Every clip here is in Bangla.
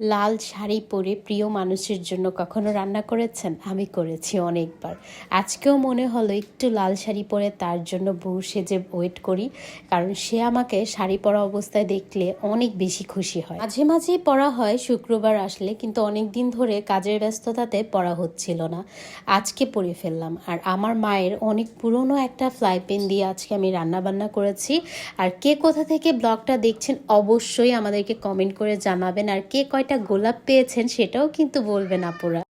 লাল শাড়ি পরে প্রিয় মানুষের জন্য কখনো রান্না করেছেন? আমি করেছি অনেকবার। আজকেও মনে হলো একটু লাল শাড়ি পরে তার জন্য বউ সেজে ওয়েট করি, কারণ সে আমাকে শাড়ি পরা অবস্থায় দেখলে অনেক বেশি খুশি হয়। মাঝে মাঝেই পরা হয়, শুক্রবার আসলে, কিন্তু অনেক দিন ধরে কাজের ব্যস্ততাতে পরা হচ্ছিল না। আজকে পরে ফেললাম। আর আমার মায়ের অনেক পুরনো একটা ফ্লাই প্যান দিয়ে আজকে আমি রান্না বান্না করেছি। আর কে কোথা থেকে ব্লগটা দেখছেন অবশ্যই আমাদেরকে কমেন্ট করে জানাবেন। আর কে কয়টা গোলাপ পেয়েছেন সেটাও কিন্তু বলবেন আপুরা।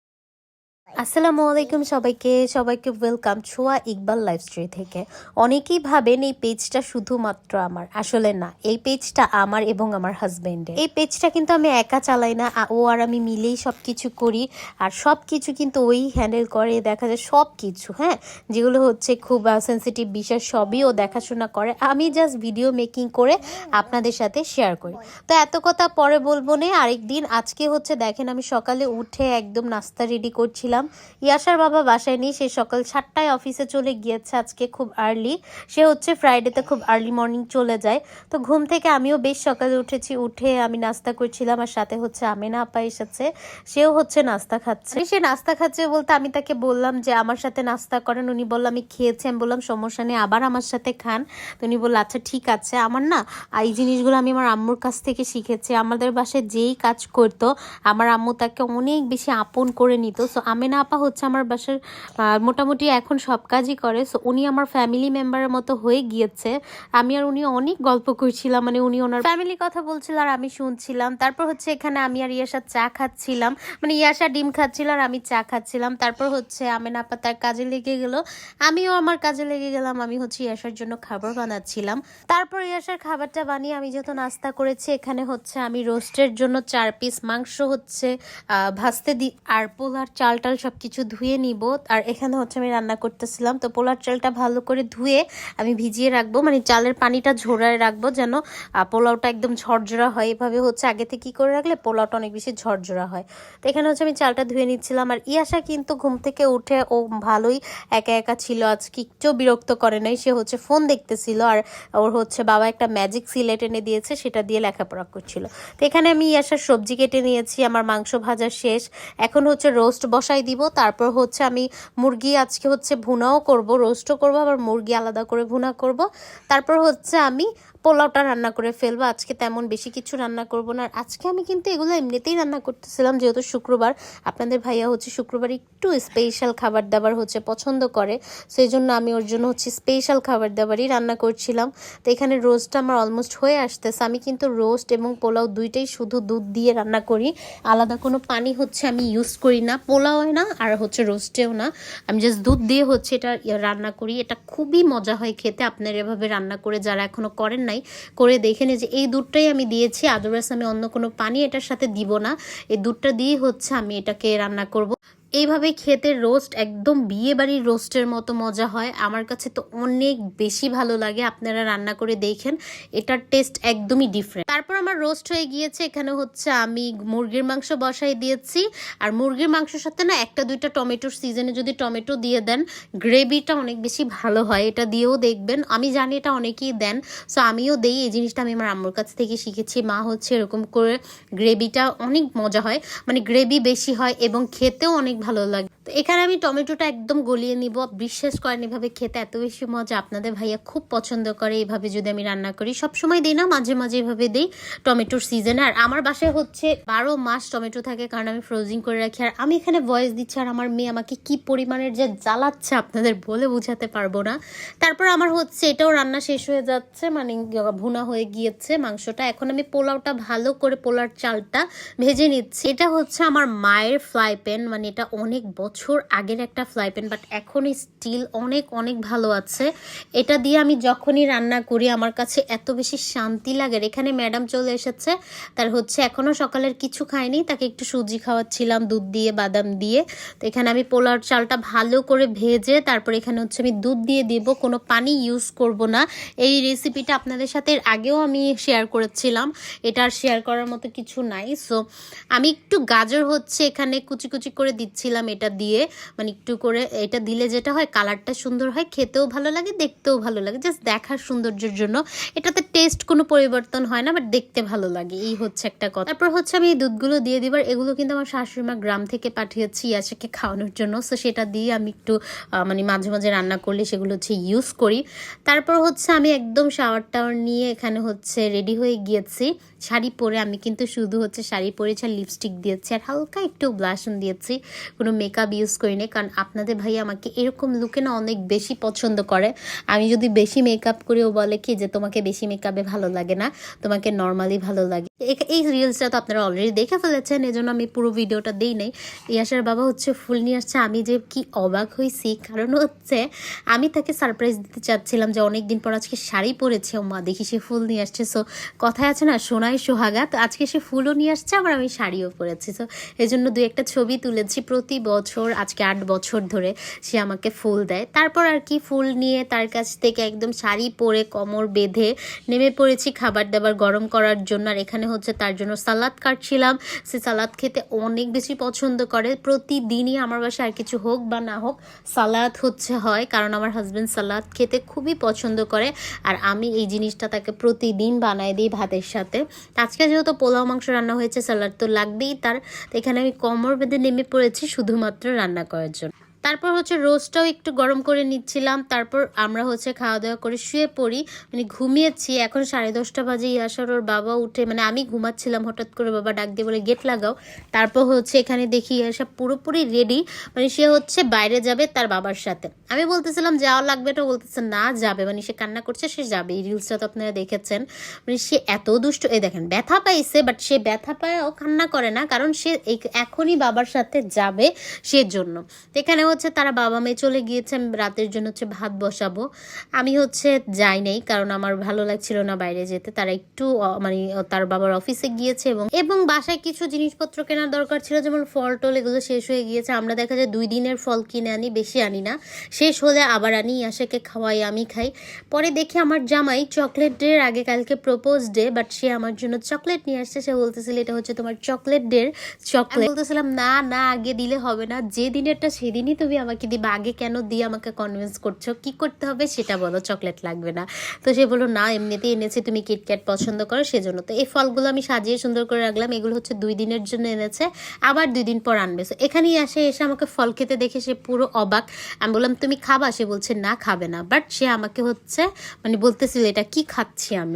আসসালামু আলাইকুম সবাইকে। সবাইকে ওয়েলকাম ছোয়া ইকবাল লাইফ স্টোরি থেকে। অনেকেই ভাবেন এই পেজটা শুধুমাত্র আমার। আসলে না, এই পেজটা আমার এবং আমার হাজবেন্ডের এই পেজটা কিন্তু আমি একা চালাই না ও আর আমি মিলেই সব কিছু করি। আর সব কিছু কিন্তু ওই হ্যান্ডেল করে, দেখা যায় সব কিছু হ্যাঁ? যেগুলো হচ্ছে খুব সেন্সিটিভ বিষয়, সবই ও দেখাশোনা করে। আমি জাস্ট ভিডিও মেকিং করে আপনাদের সাথে শেয়ার করি। তো এত কথা পরে বলব না, আরেকদিন, আজকে হচ্ছে দেখেন আমি সকালে উঠে একদম নাস্তা রেডি করছিলাম। ইয়াসার বাবা বাসায় নেই, সে সকাল সাতটায় অফিসে চলে গিয়েছে আজকে খুব আর্লি সে হচ্ছে ফ্রাইডেতে খুব আর্লি মর্নিং চলে যায়। তো ঘুম থেকে আমিও বেশ সকালে উঠেছি, উঠে আমি নাস্তা করছিলাম, আর সাথে হচ্ছে আমেনা আপা এসেছে, সেও হচ্ছে নাস্তা খাচ্ছে। সে নাস্তা খাচ্ছে বলতে আমি তাকে বললাম যে, আমার সাথে নাস্তা করেন। উনি বলল, আমি খেয়েছি। আমি বললাম, সমস্যা নেই, আবার আমার সাথে খান। তো উনি বলল আচ্ছা ঠিক আছে। আমার না, এই জিনিসগুলো আমি আমার আম্মুর কাছ থেকে শিখেছি। আমাদের বাসায় যেই কাজ করতো, আমার আম্মু তাকে অনেক বেশি আপন করে নিত। সো আমেনা আপা হচ্ছে আমার বাসার মোটামুটি এখন সব কাজই করে। সো উনি আমার ফ্যামিলি মেম্বারের মতো হয়ে গিয়েছে। আমি আর উনি অনেক গল্প করছিলাম মানে উনি ওনার ফ্যামিলি কথা বলছিল আর আমি শুনছিলাম। তারপর হচ্ছে এখানে আমি আর ইয়াসা চা খাচ্ছিলাম। মানে ইয়াসা ডিম খাচ্ছিল আর আমি চা খাচ্ছিলাম। তারপর হচ্ছে আমেনা আপা তার কাজে লেগে গেল। আমিও আমার কাজে লেগে গেলাম। আমি হচ্ছে ইয়াসার জন্য খাবার বানাচ্ছিলাম। তারপর ইয়াসার খাবারটা বানিয়ে আমি যত নাস্তা করেছি, এখানে হচ্ছে আমি রোস্টের জন্য চার পিস মাংস হচ্ছে ভাজতে দি আর পোলার চাল টাল সব কিছু ধুয়ে নিব। আর এখানে হচ্ছে আমি রান্না করতেছিলাম। তো পোলার চালটা ভালো করে ধুয়ে আমি ভিজিয়ে রাখব। মানে চালের পানিটা ঝোড়ায় রাখব যেন পোলাওটা একদম ঝরঝরা হয়। এভাবে হচ্ছে আগে থেকে কি করে রাখলে পোলাওটা অনেক বেশি ঝরঝরা হয়। তো এখানে হচ্ছে আমি চালটা ধুয়ে নিচ্ছিলাম। আর ইয়াসা কিন্তু ঘুম থেকে উঠে ও ভালোই একা একা ছিল আজকে। একটু বিরক্ত করে নাই। সে হচ্ছে ফোন দেখতেছিল। আর ওর হচ্ছে বাবা একটা ম্যাজিক সিলেট এনে দিয়েছে, সেটা দিয়ে লেখাপড়া করছিল। তো এখানে আমি ইয়াসার সবজি কেটে নিয়েছি। আমার মাংস ভাজা শেষ। এখন হচ্ছে রোস্ট বসাই দিব, তারপর হচ্ছে আমি মুরগি আজকে হচ্ছে ভুনাও করব, রোস্টও করব, আবার মুরগি আলাদা করে ভুনা করব। তারপর হচ্ছে আমি পোলাওটা রান্না করে ফেলব, আজকে তেমন বেশি কিছু রান্না করব না। আর আজকে আমি কিন্তু এগুলো এমনিতেই রান্না করতেছিলাম, যেহেতু শুক্রবার। আপনাদের ভাইয়া হচ্ছে শুক্রবার একটু স্পেশাল খাবার দাবার হচ্ছে পছন্দ করে, সেই জন্য আমি ওর জন্য হচ্ছে স্পেশাল খাবার দাবারই রান্না করছিলাম। তো এখানে রোস্টটা আমার অলমোস্ট হয়ে আসতেছে। আমি কিন্তু রোস্ট এবং পোলাও দুইটাই শুধু দুধ দিয়ে রান্না করি। আলাদা কোনো পানি হচ্ছে আমি ইউজ করি না। পোলাও না, আর হচ্ছে রোস্টেও না। আমি জাস্ট দুধ দিয়ে হচ্ছে এটা ইয়ে রান্না করি। এটা খুবই মজা হয় খেতে। আপনারা এভাবে রান্না করে যারা এখনও করেন নাই, করে দেখে নে যে এই দুধটাই আমি দিয়েছি আদারওয়াইজ আমি অন্য কোনো পানি এটার সাথে দিব না। এই দুধটা দিয়েই হচ্ছে আমি এটাকে রান্না করব। এইভাবে খেতে রোস্ট একদম বিয়ে বাড়ির রোস্টের মতো মজা হয়। আমার কাছে তো অনেক বেশি ভালো লাগে, আপনারা রান্না করে দেখেন, এটার টেস্ট একদমই ডিফারেন্ট তারপর আমার রোস্ট হয়ে গিয়েছে, এখানে হচ্ছে আমি মুরগির মাংস বসাই দিয়েছি, আর মুরগির মাংসের সাথে না একটা দুইটা টমেটোর সিজনে যদি টমেটো দিয়ে দেন গ্রেভিটা অনেক বেশি ভালো হয়, এটা দিয়েও দেখবেন। আমি জানি এটা অনেকেই দেন সো আমিও দেই, এই জিনিসটা আমি আমার আম্মুর কাছ থেকে শিখেছি, মা হচ্ছে এরকম করে গ্রেভিটা অনেক মজা হয় মানে গ্রেভি বেশি হয় এবং খেতেও অনেক ভালো লাগে। তো এখানে আমি টমেটোটা একদম গলিয়ে নিব। বিশ্বাস করেন, এভাবে খেতে এত বেশি মজা। আপনাদের ভাইয়া খুব পছন্দ করে এইভাবে যদি আমি রান্না করি। সব সময় দিই না, মাঝে মাঝে এভাবে দিই টমেটোর সিজনে আর আমার বাসায় হচ্ছে বারো মাস টমেটো থাকে, কারণ আমি ফ্রোজিং করে রাখি। আর আমি এখানে ভয়েস দিচ্ছি, আর আমার মেয়ে আমাকে কি পরিমাণের যে জ্বালাচ্ছে আপনাদের বলে বোঝাতে পারব না। তারপর আমার হচ্ছে, এটাও রান্না শেষ হয়ে যাচ্ছে মানে ভুনা হয়ে গিয়েছে মাংসটা। এখন আমি পোলাওটা ভালো করে পোলার চালটা ভেজে নিচ্ছি। এটা হচ্ছে আমার মায়ের ফ্লাই প্যান মানে এটা অনেক বছর আগের একটা ফ্লাই প্যান বাট এখন স্টিল অনেক অনেক ভালো আছে। এটা দিয়ে আমি যখনই রান্না করি, আমার কাছে এত বেশি শান্তি লাগে। এখানে ম্যাডাম চলে এসেছে, তার হচ্ছে এখনও সকালের কিছু খায়নি, তাকে একটু সুজি খাওয়াচ্ছিলাম, দুধ দিয়ে, বাদাম দিয়ে। তো এখানে আমি পোলার চালটা ভালো করে ভেজে, তারপর এখানে হচ্ছে আমি দুধ দিয়ে দিব, কোনো পানি ইউজ করব না। এই রেসিপিটা আপনাদের সাথে আগেও আমি শেয়ার করেছিলাম, এটা আর শেয়ার করার মতো কিছু নাই। সো আমি একটু গাজর হচ্ছে এখানে কুচি কুচি করে দিচ্ছিলাম, এটা দিয়ে মানে একটু করে এটা দিলে যেটা হয়, কালারটা সুন্দর হয়, খেতেও ভালো লাগে, দেখতেও ভালো লাগে। জাস্ট দেখার সৌন্দর্যের জন্য। এটাতে টেস্ট কোনো পরিবর্তন হয় না বাট দেখতে ভালো লাগে। এই হচ্ছে একটা কথা। তারপর হচ্ছে আমি এই দুধগুলো দিয়ে দিবার। এগুলো কিন্তু আমার শাশুড়ি মা গ্রাম থেকে পাঠিয়েছি ইয়াসাকে খাওয়ানোর জন্য। সো সেটা দিয়ে আমি একটু মানে মাঝে মাঝে রান্না করলে সেগুলো হচ্ছে ইউজ করি। তারপর হচ্ছে আমি একদম শাওয়ার টাওয়ার নিয়ে এখানে হচ্ছে রেডি হয়ে গিয়েছি। শাড়ি পরে আমি কিন্তু শুধু হচ্ছে শাড়ি পরেছি আর লিপস্টিক দিয়েছি। আর হালকা একটু ব্লাশন দিয়েছি। কোনো মেকআপ ইউজ করি না কারণ আপনাদের ভাই আমাকে এরকম লুকে না অনেক বেশি পছন্দ করে। আমি যদি বেশি মেকআপ করেও বলে কি যে তোমাকে বেশি মেকআপে ভালো লাগে না, তোমাকে নর্মালি ভালো লাগে। এই রিলসটা তো আপনারা অলরেডি দেখে ফেলেছেন, এজন্য আমি পুরো ভিডিওটা দিই নাই। ইয়াসার বাবা হচ্ছে ফুল নিয়ে আসছে, আমি যে কি অবাক হয়েছি কারণ হচ্ছে, আমি তাকে সারপ্রাইজ দিতে চাচ্ছিলাম যে অনেক দিন পর আজকে শাড়ি পরেছে। ও মা দেখি সে ফুল নিয়ে আসছে। সো কথায় আছে না, সোনায় সোহাগা তো আজকে সে ফুলও নিয়ে আসছে, আবার আমি শাড়িও পরেছি। সো এই জন্য দু একটা ছবি তুলেছি প্রতি বছর, আজকে আট বছর ধরে সে আমাকে ফুল দেয়। তারপর আর কি ফুল নিয়ে তার কাছ থেকে একদম শাড়ি পরে কোমর বেঁধে নেমে পড়েছি খাবার দাবার গরম করার জন্য। আর এখানে হচ্ছে তার জন্য সালাদ কাটছিলাম। সে সালাদ খেতে অনেক বেশি পছন্দ করে। প্রতিদিনই আমার বাসায় আর কিছু হোক বা না হোক সালাদ হচ্ছে হয়, কারণ আমার হাজব্যান্ড সালাদ খেতে খুবই পছন্দ করে। আর আমি এই জিনিসটা তাকে প্রতিদিন বানাই দিই ভাতের সাথে। আজকে যেহেতু পোলাও মাংস রান্না হয়েছে, সালাদ তো লাগবেই তার। এখানে আমি কোমর বেঁধে নেমে পড়েছি শুধুমাত্র রান্না করার জন্য। তারপর হচ্ছে রোস্টটাও একটু গরম করে নিচ্ছিলাম। তারপর আমরা হচ্ছে খাওয়া দাওয়া করে শুয়ে পড়ি। মানে ঘুমিয়েছি। এখন সাড়ে দশটা বাজে ইয়াসার ওর বাবা উঠে মানে আমি ঘুমাচ্ছিলাম হঠাৎ করে বাবা ডাক দিয়ে বলে, গেট লাগাও। তারপর হচ্ছে এখানে দেখি ইয়াসা পুরোপুরি রেডি মানে সে হচ্ছে বাইরে যাবে তার বাবার সাথে। আমি বলতেছিলাম, যাওয়া লাগবে? এটা বলতেছে, না, যাবে। মানে সে কান্না করছে, সে যাবে। এই রিলসটা তো আপনারা দেখেছেন। মানে সে এত দুষ্ট, এই দেখেন, ব্যথা পাইছে বাট সে ব্যথা পায়ও কান্না করে না, কারণ সে এখনই বাবার সাথে যাবে সেজন্য। তো এখানে হচ্ছে তারা বাবা মেয়ে চলে গিয়েছে, আমি রাতের জন্য হচ্ছে ভাত বসাবো। আমি হচ্ছে যাই নাই, কারণ আমার ভালো লাগছিল না বাইরে যেতে। তারা একটু মানে তার বাবার অফিসে গিয়েছে এবং এবং বাসায় কিছু জিনিসপত্র কেনার দরকার ছিল, যেমন ফল টল এগুলো শেষ হয়ে গিয়েছে। আমরা দেখা যায় দুই দিনের ফল কিনে আনি, বেশি আনি না। শেষ হলে আবার আনি, আশাকে খাওয়াই, আমি খাই। পরে দেখি আমার জামাই চকলেট ডের আগে কালকে প্রপোজ ডে বাট সে আমার জন্য চকলেট নিয়ে আসছে। সে বলতেছিল, এটা হচ্ছে তোমার চকলেট ডের চকলেট বলতেছিলাম, না না, আগে দিলে হবে না। যে দিনেরটা সেদিনই তুমি আমাকে দিবে, আগে কেন দিয়ে আমাকে কনভিন্স করছ? কি করতে হবে সেটা বলো চকলেট লাগবে না। তো সে বলল, না, এমনিতেই এনেছে, তুমি কিটক্যাট পছন্দ করো সেজন্য। তো এই ফলগুলো আমি সাজিয়ে সুন্দর করে রাখলাম, এগুলো হচ্ছে দুই দিনের জন্য এনেছে, আবার দুই দিন পর আনবে। So এখানেই আসে, এসে আমাকে ফল খেতে দেখে সে পুরো অবাক। আমি বললাম, তুমি খাবা? সে বলছে, না, খাবে না। বাট সে আমাকে হচ্ছে মানে বলতেছিল, এটা কি খাচ্ছি আমি?